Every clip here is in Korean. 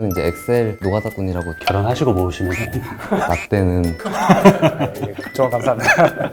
이제 엑셀 노가다꾼이라고 결혼하시고 모으시면 나 때는 조언 감사합니다.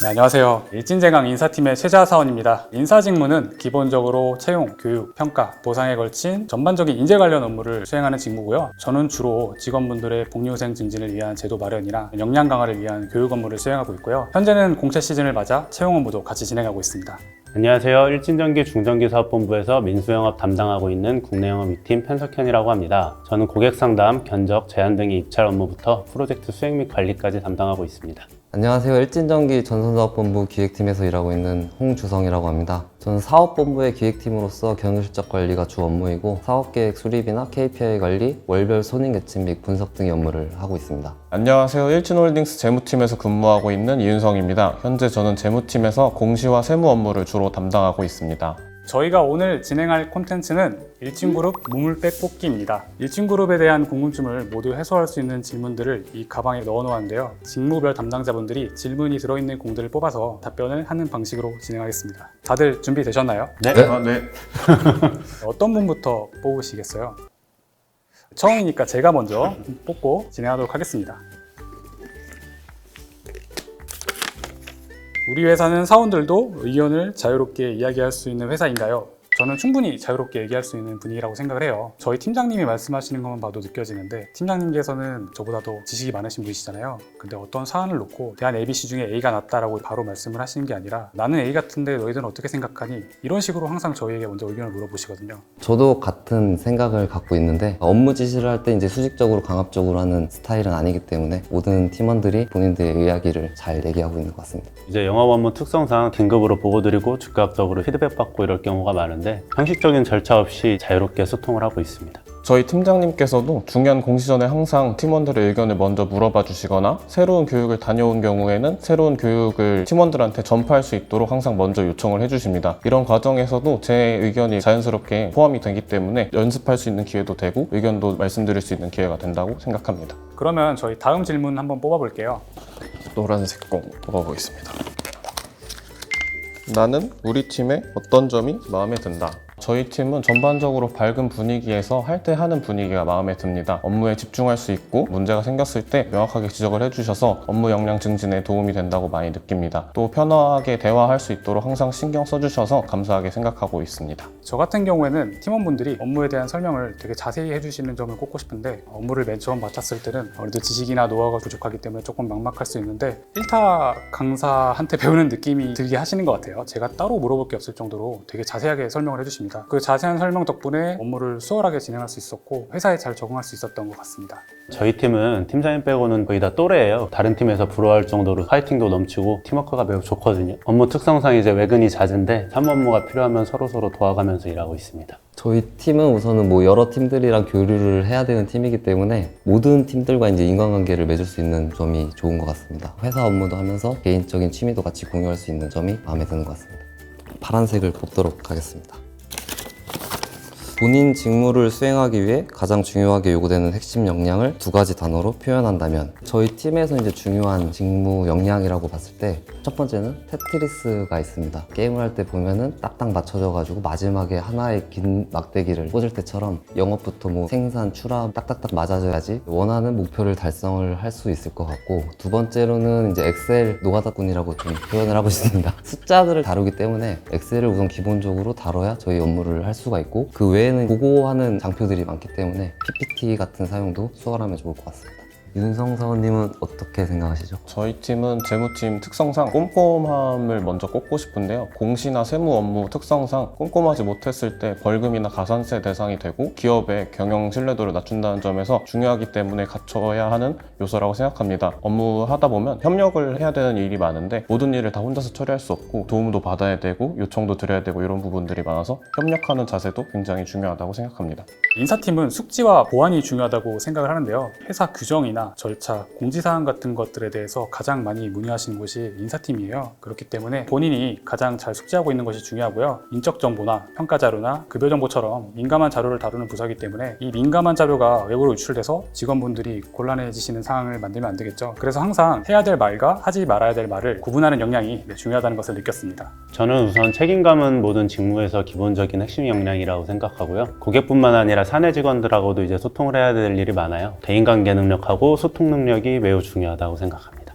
네, 안녕하세요. 일진제강 인사팀의 최자사원입니다. 인사직무는 기본적으로 채용, 교육, 평가, 보상에 걸친 전반적인 인재 관련 업무를 수행하는 직무고요. 저는 주로 직원분들의 복리후생 증진을 위한 제도 마련이나 역량 강화를 위한 교육 업무를 수행하고 있고요. 현재는 공채 시즌을 맞아 채용 업무도 같이 진행하고 있습니다. 안녕하세요. 일진전기 중전기 사업본부에서 민수영업 담당하고 있는 국내영업 2팀 편석현이라고 합니다. 저는 고객 상담, 견적, 제한 등의 입찰 업무부터 프로젝트 수행 및 관리까지 담당하고 있습니다. 안녕하세요. 일진전기 전선사업본부 기획팀에서 일하고 있는 홍주성이라고 합니다. 저는 사업본부의 기획팀으로서 경영실적 관리가 주 업무이고 사업계획 수립이나 KPI 관리, 월별 손익 계측 및 분석 등의 업무를 하고 있습니다. 안녕하세요. 일진홀딩스 재무팀에서 근무하고 있는 이윤성입니다. 현재 저는 재무팀에서 공시와 세무 업무를 주로 담당하고 있습니다. 저희가 오늘 진행할 콘텐츠는 일진그룹 무물백 뽑기입니다. 일진그룹에 대한 궁금증을 모두 해소할 수 있는 질문들을 이 가방에 넣어 놓았는데요. 직무별 담당자분들이 질문이 들어있는 공들을 뽑아서 답변을 하는 방식으로 진행하겠습니다. 다들 준비되셨나요? 네. 아, 네. 어떤 분부터 뽑으시겠어요? 처음이니까 제가 먼저 뽑고 진행하도록 하겠습니다. 우리 회사는 사원들도 의견을 자유롭게 이야기할 수 있는 회사인가요? 저는 충분히 자유롭게 얘기할 수 있는 분위기라고 생각을 해요. 저희 팀장님이 말씀하시는 것만 봐도 느껴지는데 팀장님께서는 저보다도 지식이 많으신 분이시잖아요. 근데 어떤 사안을 놓고 대한 ABC 중에 A가 낫다라고 바로 말씀을 하시는 게 아니라 나는 A 같은데 너희들은 어떻게 생각하니? 이런 식으로 항상 저희에게 먼저 의견을 물어보시거든요. 저도 같은 생각을 갖고 있는데 업무 지시를 할 때 이제 수직적으로 강압적으로 하는 스타일은 아니기 때문에 모든 팀원들이 본인들의 이야기를 잘 얘기하고 있는 것 같습니다. 이제 영업 업무 특성상 긴급으로 보고 드리고 즉각적으로 피드백 받고 이럴 경우가 많은데 형식적인 절차 없이 자유롭게 소통을 하고 있습니다. 저희 팀장님께서도 중요한 공시 전에 항상 팀원들의 의견을 먼저 물어봐 주시거나 새로운 교육을 다녀온 경우에는 새로운 교육을 팀원들한테 전파할 수 있도록 항상 먼저 요청을 해주십니다. 이런 과정에서도 제 의견이 자연스럽게 포함이 되기 때문에 연습할 수 있는 기회도 되고 의견도 말씀드릴 수 있는 기회가 된다고 생각합니다. 그러면 저희 다음 질문 한번 뽑아볼게요. 노란색 공 뽑아보겠습니다. 나는 우리 팀의 어떤 점이 마음에 든다. 저희 팀은 전반적으로 밝은 분위기에서 할 때 하는 분위기가 마음에 듭니다. 업무에 집중할 수 있고 문제가 생겼을 때 명확하게 지적을 해주셔서 업무 역량 증진에 도움이 된다고 많이 느낍니다. 또 편하게 대화할 수 있도록 항상 신경 써주셔서 감사하게 생각하고 있습니다. 저 같은 경우에는 팀원분들이 업무에 대한 설명을 되게 자세히 해주시는 점을 꼽고 싶은데 업무를 맨 처음 맡았을 때는 아무래도 지식이나 노하우가 부족하기 때문에 조금 막막할 수 있는데 1타 강사한테 배우는 느낌이 들게 하시는 것 같아요. 제가 따로 물어볼 게 없을 정도로 되게 자세하게 설명을 해주십니다. 그 자세한 설명 덕분에 업무를 수월하게 진행할 수 있었고 회사에 잘 적응할 수 있었던 것 같습니다. 저희 팀은 팀장님 빼고는 거의 다 또래예요. 다른 팀에서 부러워할 정도로 파이팅도 넘치고 팀워크가 매우 좋거든요. 업무 특성상 이제 외근이 잦은데 사무 업무가 필요하면 서로서로 도와가면서 일하고 있습니다. 저희 팀은 우선은 뭐 여러 팀들이랑 교류를 해야 되는 팀이기 때문에 모든 팀들과 이제 인간관계를 맺을 수 있는 점이 좋은 것 같습니다. 회사 업무도 하면서 개인적인 취미도 같이 공유할 수 있는 점이 마음에 드는 것 같습니다. 파란색을 뽑도록 하겠습니다. 본인 직무를 수행하기 위해 가장 중요하게 요구되는 핵심 역량을 두 가지 단어로 표현한다면 저희 팀에서 이제 중요한 직무 역량이라고 봤을 때 첫 번째는 테트리스가 있습니다. 게임을 할 때 보면은 딱딱 맞춰져 가지고 마지막에 하나의 긴 막대기를 꽂을 때처럼 영업부터 뭐 생산, 출하업 딱딱딱 맞아져야지 원하는 목표를 달성을 할 수 있을 것 같고 두 번째로는 이제 엑셀 노가다꾼이라고 좀 표현을 하고 있습니다. 숫자들을 다루기 때문에 엑셀을 우선 기본적으로 다뤄야 저희 업무를 할 수가 있고 그 외에 는 보고하는 장표들이 많기 때문에 PPT 같은 사용도 수월하면 좋을 것 같습니다. 윤성 사원님은 어떻게 생각하시죠? 저희 팀은 재무팀 특성상 꼼꼼함을 먼저 꼽고 싶은데요. 공시나 세무 업무 특성상 꼼꼼하지 못했을 때 벌금이나 가산세 대상이 되고 기업의 경영 신뢰도를 낮춘다는 점에서 중요하기 때문에 갖춰야 하는 요소라고 생각합니다. 업무 하다 보면 협력을 해야 되는 일이 많은데 모든 일을 다 혼자서 처리할 수 없고 도움도 받아야 되고 요청도 드려야 되고 이런 부분들이 많아서 협력하는 자세도 굉장히 중요하다고 생각합니다. 인사팀은 숙지와 보안이 중요하다고 생각을 하는데요. 회사 규정이나 시스템이나 절차, 공지사항 같은 것들에 대해서 가장 많이 문의하시는 곳이 인사팀이에요. 그렇기 때문에 본인이 가장 잘 숙지하고 있는 것이 중요하고요. 인적 정보나 평가 자료나 급여 정보처럼 민감한 자료를 다루는 부서이기 때문에 이 민감한 자료가 외부로 유출돼서 직원분들이 곤란해지시는 상황을 만들면 안 되겠죠. 그래서 항상 해야 될 말과 하지 말아야 될 말을 구분하는 역량이 네, 중요하다는 것을 느꼈습니다. 저는 우선 책임감은 모든 직무에서 기본적인 핵심 역량이라고 생각하고요. 고객뿐만 아니라 사내 직원들하고도 이제 소통을 해야 될 일이 많아요. 대인관계 능력하고 소통 능력이 매우 중요하다고 생각합니다.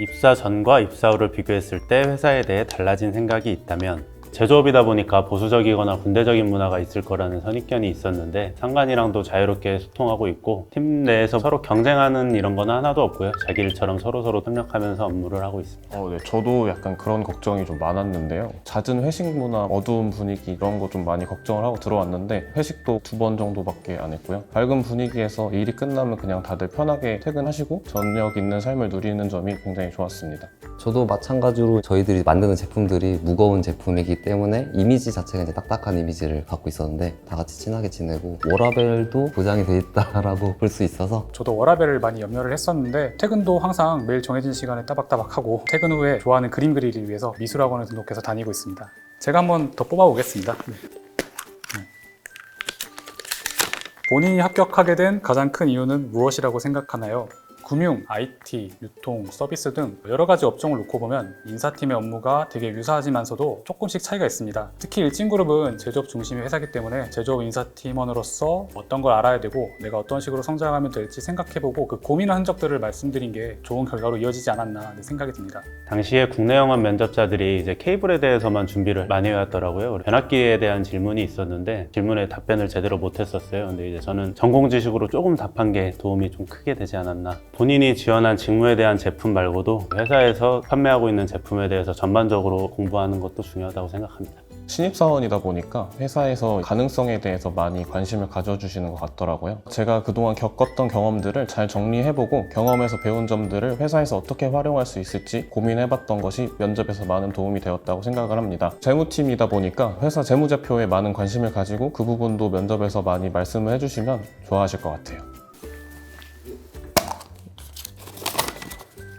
입사 전과 입사 후를 비교했을 때 회사에 대해 달라진 생각이 있다면 제조업이다 보니까 보수적이거나 군대적인 문화가 있을 거라는 선입견이 있었는데 상관이랑도 자유롭게 소통하고 있고 팀 내에서 서로 경쟁하는 이런 거는 하나도 없고요. 자기 일처럼 서로서로 협력하면서 업무를 하고 있습니다. 어, 네. 저도 약간 그런 걱정이 좀 많았는데요. 잦은 회식 문화, 어두운 분위기 이런 거 좀 많이 걱정을 하고 들어왔는데 회식도 두 번 정도밖에 안 했고요. 밝은 분위기에서 일이 끝나면 그냥 다들 편하게 퇴근하시고 저녁 있는 삶을 누리는 점이 굉장히 좋았습니다. 저도 마찬가지로 저희들이 만드는 제품들이 무거운 제품이기 때문에 이미지 자체가 이제 딱딱한 이미지를 갖고 있었는데 다 같이 친하게 지내고 워라벨도 보장이 돼 있다라고 볼 수 있어서 저도 워라벨을 많이 염려를 했었는데 퇴근도 항상 매일 정해진 시간에 따박따박 하고 퇴근 후에 좋아하는 그림 그리기 위해서 미술학원을 등록해서 다니고 있습니다. 제가 한번 더 뽑아보겠습니다. 네. 네. 본인이 합격하게 된 가장 큰 이유는 무엇이라고 생각하나요? 금융, IT, 유통, 서비스 등 여러 가지 업종을 놓고 보면 인사팀의 업무가 되게 유사하지만서도 조금씩 차이가 있습니다. 특히 일진그룹은 제조업 중심의 회사이기 때문에 제조업 인사팀원으로서 어떤 걸 알아야 되고 내가 어떤 식으로 성장하면 될지 생각해보고 그 고민한 흔적들을 말씀드린 게 좋은 결과로 이어지지 않았나 네, 생각이 듭니다. 당시에 국내 영업 면접자들이 이제 케이블에 대해서만 준비를 많이 해왔더라고요. 변압기에 대한 질문이 있었는데 질문에 답변을 제대로 못했었어요. 근데 이제 저는 전공 지식으로 조금 답한 게 도움이 좀 크게 되지 않았나. 본인이 지원한 직무에 대한 제품 말고도 회사에서 판매하고 있는 제품에 대해서 전반적으로 공부하는 것도 중요하다고 생각합니다. 신입사원이다 보니까 회사에서 가능성에 대해서 많이 관심을 가져주시는 것 같더라고요. 제가 그동안 겪었던 경험들을 잘 정리해보고 경험에서 배운 점들을 회사에서 어떻게 활용할 수 있을지 고민해봤던 것이 면접에서 많은 도움이 되었다고 생각을 합니다. 재무팀이다 보니까 회사 재무제표에 많은 관심을 가지고 그 부분도 면접에서 많이 말씀을 해주시면 좋아하실 것 같아요.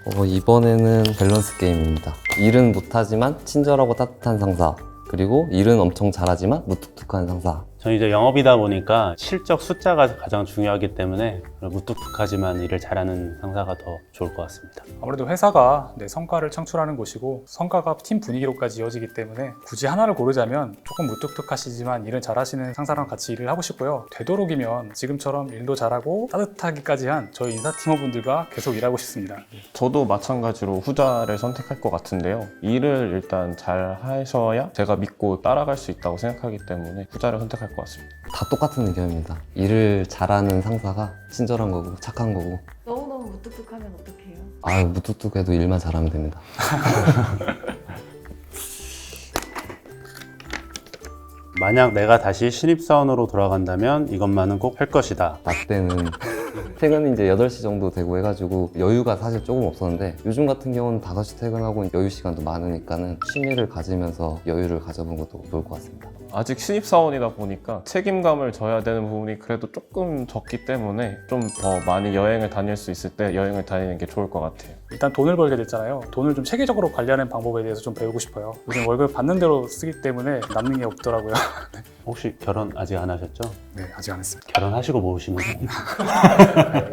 어, 이번에는 밸런스 게임입니다. 일은 못하지만 친절하고 따뜻한 상사 그리고 일은 엄청 잘하지만 무뚝뚝한 상사 저는 이제 영업이다 보니까 실적 숫자가 가장 중요하기 때문에 무뚝뚝하지만 일을 잘하는 상사가 더 좋을 것 같습니다. 아무래도 회사가 내 성과를 창출하는 곳이고 성과가 팀 분위기로까지 이어지기 때문에 굳이 하나를 고르자면 조금 무뚝뚝하시지만 일은 잘하시는 상사랑 같이 일을 하고 싶고요. 되도록이면 지금처럼 일도 잘하고 따뜻하기까지 한 저희 인사팀원분들과 계속 일하고 싶습니다. 저도 마찬가지로 후자를 선택할 것 같은데요. 일을 일단 잘 하셔야 제가 믿고 따라갈 수 있다고 생각하기 때문에 후자를 선택할 것 같습니다. 다 똑같은 의견입니다. 일을 잘하는 상사가 친절한 거고 착한 거고 너무너무 무뚝뚝하면 어떡해요? 아 무뚝뚝해도 일만 잘하면 됩니다. 만약 내가 다시 신입사원으로 돌아간다면 이것만은 꼭 할 것이다. 나 때는 퇴근이 이제 8시 정도 되고 해가지고 여유가 사실 조금 없었는데 요즘 같은 경우는 5시 퇴근하고 여유 시간도 많으니까는 취미를 가지면서 여유를 가져본 것도 좋을 것 같습니다. 아직 신입사원이다 보니까 책임감을 져야 되는 부분이 그래도 조금 적기 때문에 좀 더 많이 여행을 다닐 수 있을 때 여행을 다니는 게 좋을 것 같아요. 일단 돈을 벌게 됐잖아요. 돈을 좀 체계적으로 관리하는 방법에 대해서 좀 배우고 싶어요. 요즘 월급 받는 대로 쓰기 때문에 남는 게 없더라고요. 혹시 결혼 아직 안 하셨죠? 네, 아직 안 했습니다. 결혼하시고 모으시면 돼요.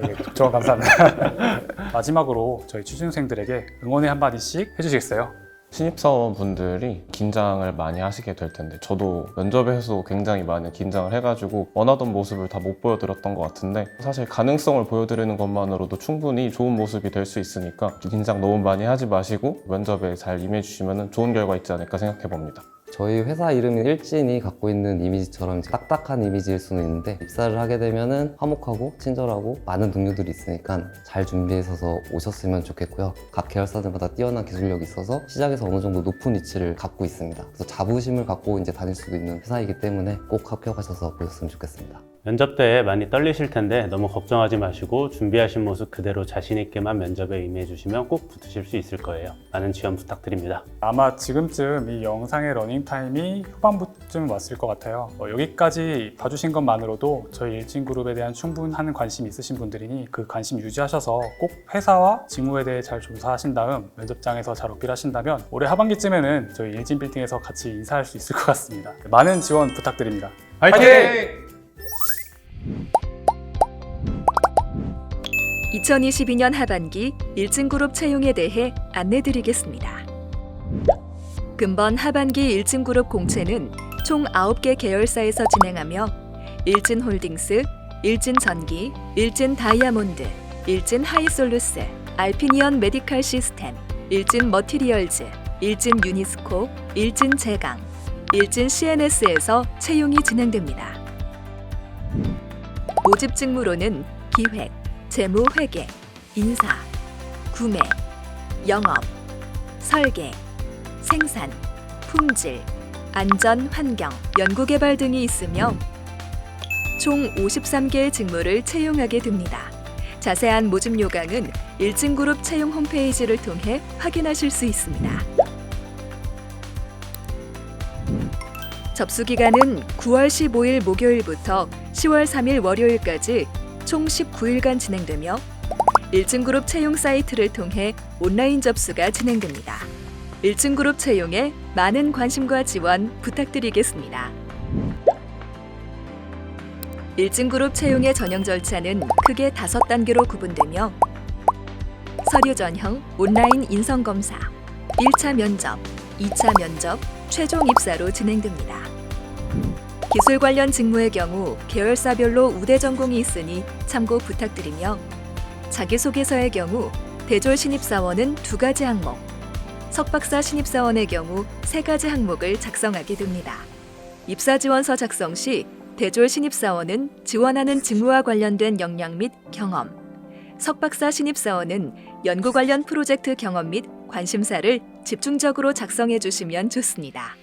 네, 조언 감사합니다. 마지막으로 저희 취준생들에게 응원의 한마디씩 해주시겠어요? 신입사원 분들이 긴장을 많이 하시게 될 텐데 저도 면접에서 굉장히 많이 긴장을 해가지고 원하던 모습을 다 못 보여드렸던 것 같은데 사실 가능성을 보여드리는 것만으로도 충분히 좋은 모습이 될 수 있으니까 긴장 너무 많이 하지 마시고 면접에 잘 임해주시면 좋은 결과 있지 않을까 생각해 봅니다. 저희 회사 이름인 일진이 갖고 있는 이미지처럼 딱딱한 이미지일 수는 있는데 입사를 하게 되면은 화목하고 친절하고 많은 동료들이 있으니까 잘 준비해서 오셨으면 좋겠고요. 각 계열사들마다 뛰어난 기술력이 있어서 시장에서 어느 정도 높은 위치를 갖고 있습니다. 그래서 자부심을 갖고 이제 다닐 수도 있는 회사이기 때문에 꼭 합격하셔서 보셨으면 좋겠습니다. 면접 때 많이 떨리실 텐데 너무 걱정하지 마시고 준비하신 모습 그대로 자신 있게만 면접에 임해 주시면 꼭 붙으실 수 있을 거예요. 많은 지원 부탁드립니다. 아마 지금쯤 이 영상의 러닝 타임이 후반부쯤 왔을 것 같아요. 어, 여기까지 봐주신 것만으로도 저희 일진 그룹에 대한 충분한 관심이 있으신 분들이니 그 관심 유지하셔서 꼭 회사와 직무에 대해 잘 조사하신 다음 면접장에서 잘 어필하신다면 올해 하반기쯤에는 저희 일진 빌딩에서 같이 인사할 수 있을 것 같습니다. 많은 지원 부탁드립니다. 화이팅! 2022년 하반기 일진그룹 채용에 대해 안내드리겠습니다. 금번 하반기 일진그룹 공채는 총 9개 계열사에서 진행하며 일진 홀딩스, 일진 전기, 일진 다이아몬드, 일진 하이솔루스, 알피니언 메디칼 시스템, 일진 머티리얼즈, 일진 유니스코, 일진 제강, 일진 CNS에서 채용이 진행됩니다. 모집 직무로는 기획, 재무 회계, 인사, 구매, 영업, 설계, 생산, 품질, 안전 환경, 연구 개발 등이 있으며 총 53개의 직무를 채용하게 됩니다. 자세한 모집 요강은 일진그룹 채용 홈페이지를 통해 확인하실 수 있습니다. 접수 기간은 9월 15일 목요일부터 10월 3일 월요일까지 총 19일간 진행되며 일진그룹 채용 사이트를 통해 온라인 접수가 진행됩니다. 일진그룹 채용에 많은 관심과 지원 부탁드리겠습니다. 일진그룹 채용의 전형 절차는 크게 다섯 단계로 구분되며 서류 전형, 온라인 인성 검사, 1차 면접, 2차 면접, 최종 입사로 진행됩니다. 기술 관련 직무의 경우 계열사별로 우대 전공이 있으니 참고 부탁드리며 자기소개서의 경우 대졸 신입사원은 두 가지 항목, 석박사 신입사원의 경우 세 가지 항목을 작성하게 됩니다. 입사 지원서 작성 시 대졸 신입사원은 지원하는 직무와 관련된 역량 및 경험, 석박사 신입사원은 연구 관련 프로젝트 경험 및 관심사를 집중적으로 작성해 주시면 좋습니다.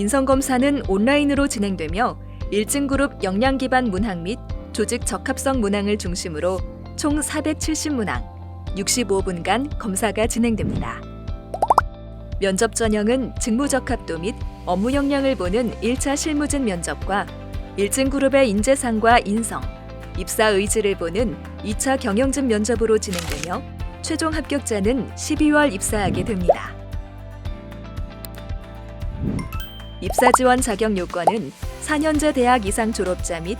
인성검사는 온라인으로 진행되며 일진그룹 역량 기반 문항 및 조직 적합성 문항을 중심으로 총 470문항, 65분간 검사가 진행됩니다. 면접 전형은 직무 적합도 및 업무 역량을 보는 1차 실무진 면접과 일진그룹의 인재상과 인성, 입사 의지를 보는 2차 경영진 면접으로 진행되며 최종 합격자는 12월 입사하게 됩니다. 입사 지원 자격 요건은 4년제 대학 이상 졸업자 및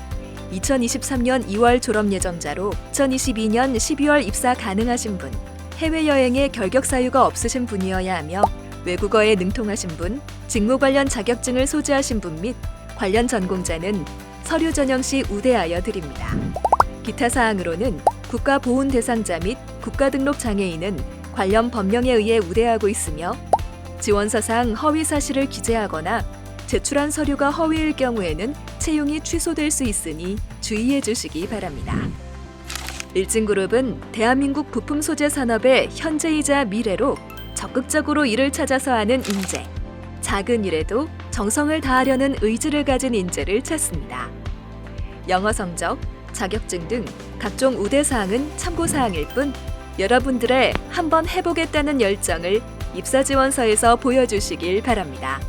2023년 2월 졸업 예정자로 2022년 12월 입사 가능하신 분, 해외여행에 결격 사유가 없으신 분이어야 하며 외국어에 능통하신 분, 직무 관련 자격증을 소지하신 분 및 관련 전공자는 서류 전형 시 우대하여 드립니다. 기타 사항으로는 국가 보훈 대상자 및 국가 등록 장애인은 관련 법령에 의해 우대하고 있으며 지원서상 허위 사실을 기재하거나 제출한 서류가 허위일 경우에는 채용이 취소될 수 있으니 주의해 주시기 바랍니다. 일진그룹은 대한민국 부품 소재 산업의 현재이자 미래로 적극적으로 일을 찾아서 하는 인재, 작은 일에도 정성을 다하려는 의지를 가진 인재를 찾습니다. 영어 성적, 자격증 등 각종 우대 사항은 참고 사항일 뿐 여러분들의 한번 해보겠다는 열정을 입사 지원서에서 보여주시길 바랍니다.